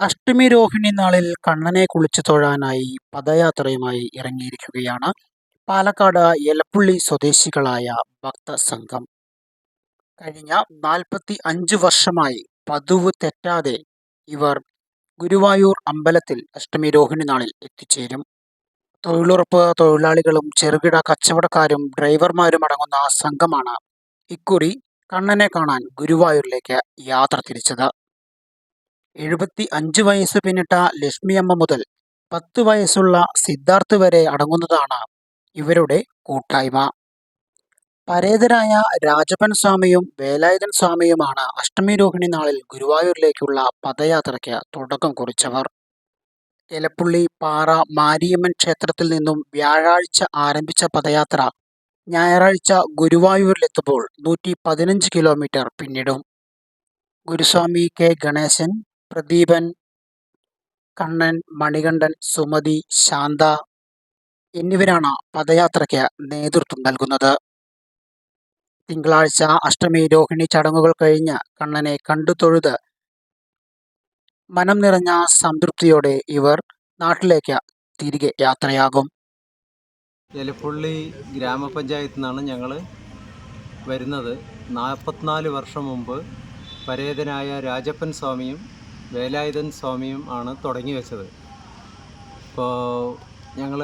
അഷ്ടമി രോഹിണി നാളിൽ കണ്ണനെ കുളിച്ചു തൊഴാനായി പദയാത്രയുമായി ഇറങ്ങിയിരിക്കുകയാണ് പാലക്കാട് എലപ്പുള്ളി സ്വദേശികളായ ഭക്തസംഘം കഴിഞ്ഞ നാൽപ്പത്തി അഞ്ച് വർഷമായി പതിവ് തെറ്റാതെ ഇവർ ഗുരുവായൂർ അമ്പലത്തിൽ അഷ്ടമി രോഹിണി നാളിൽ എത്തിച്ചേരും. തൊഴിലുറപ്പ് തൊഴിലാളികളും ചെറുകിട കച്ചവടക്കാരും ഡ്രൈവർമാരും അടങ്ങുന്ന സംഘമാണ് ഇക്കുറി കണ്ണനെ കാണാൻ ഗുരുവായൂരിലേക്ക് യാത്ര തിരിച്ചത്. എഴുപത്തി അഞ്ച് വയസ്സ് പിന്നിട്ട ലക്ഷ്മിയമ്മ മുതൽ പത്ത് വയസ്സുള്ള സിദ്ധാർത്ഥ് വരെ അടങ്ങുന്നതാണ് ഇവരുടെ കൂട്ടായ്മ. പരേതരായ രാജപ്പൻ സ്വാമിയും വേലായുധൻ സ്വാമിയുമാണ് അഷ്ടമി രോഹിണി നാളിൽ ഗുരുവായൂരിലേക്കുള്ള പദയാത്രയ്ക്ക് തുടക്കം കുറിച്ചവർ. എലപ്പുള്ളി പാറ മാരിയമ്മൻ ക്ഷേത്രത്തിൽ നിന്നും വ്യാഴാഴ്ച ആരംഭിച്ച പദയാത്ര ഞായറാഴ്ച ഗുരുവായൂരിലെത്തുമ്പോൾ നൂറ്റി പതിനഞ്ച് കിലോമീറ്റർ പിന്നിടും. ഗുരുസ്വാമി കെ. ഗണേശൻ പ്രദീപൻ കണ്ണൻ മണികണ്ഠൻ സുമതി ശാന്ത എന്നിവരാണ് പദയാത്രയ്ക്ക് നേതൃത്വം നൽകുന്നത്. തിങ്കളാഴ്ച അഷ്ടമി രോഹിണി ചടങ്ങുകൾ കഴിഞ്ഞ് കണ്ണനെ കണ്ടു തൊഴുത് മനം നിറഞ്ഞ സംതൃപ്തിയോടെ ഇവർ നാട്ടിലേക്ക് തിരികെ യാത്രയാകും. എലപ്പുള്ളി ഗ്രാമപഞ്ചായത്തിൽ നിന്നാണ് ഞങ്ങൾ വരുന്നത്. നാൽപ്പത്തിനാല് വർഷം മുമ്പ് പരേതനായ രാജപ്പൻ സ്വാമിയും വേലായുധൻ സ്വാമിയും ആണ് തുടങ്ങി വെച്ചത്. ഇപ്പോൾ ഞങ്ങൾ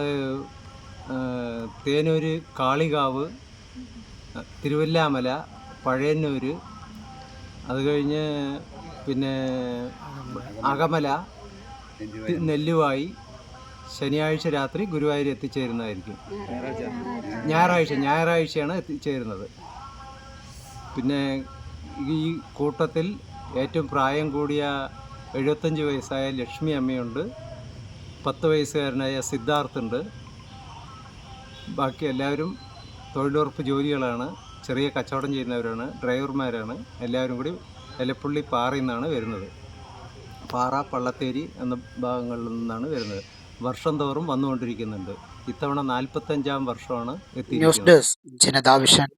തേനൂർ കാളികാവ് തിരുവല്ലാമല പഴയന്നൂർ അത് കഴിഞ്ഞ് പിന്നെ അകമല നെല്ലുവായി ശനിയാഴ്ച രാത്രി ഗുരുവായൂർ എത്തിച്ചേരുന്നതായിരിക്കും. ഞായറാഴ്ച ഞായറാഴ്ചയാണ് എത്തിച്ചേരുന്നത്. പിന്നെ ഈ കൂട്ടത്തിൽ ഏറ്റവും പ്രായം കൂടിയ എഴുപത്തഞ്ച് വയസ്സായ ലക്ഷ്മി അമ്മയുണ്ട്. പത്ത് വയസ്സുകാരനായ സിദ്ധാർത്ഥുണ്ട് ബാക്കി എല്ലാവരും തൊഴിലുറപ്പ് ജോലികളാണ്. ചെറിയ കച്ചവടം ചെയ്യുന്നവരാണ് ഡ്രൈവർമാരാണ്. എല്ലാവരും കൂടി എലപ്പുള്ളി പാറയിൽ നിന്നാണ് വരുന്നത്. പാറ പള്ളത്തേരി എന്ന ഭാഗങ്ങളിൽ നിന്നാണ് വരുന്നത്. വർഷം തോറും വന്നുകൊണ്ടിരിക്കുന്നുണ്ട്. ഇത്തവണ നാൽപ്പത്തഞ്ചാം വർഷമാണ് എത്തി ന്യൂസ് എത്തിയിരിക്കുന്നത്. Desk Janata vision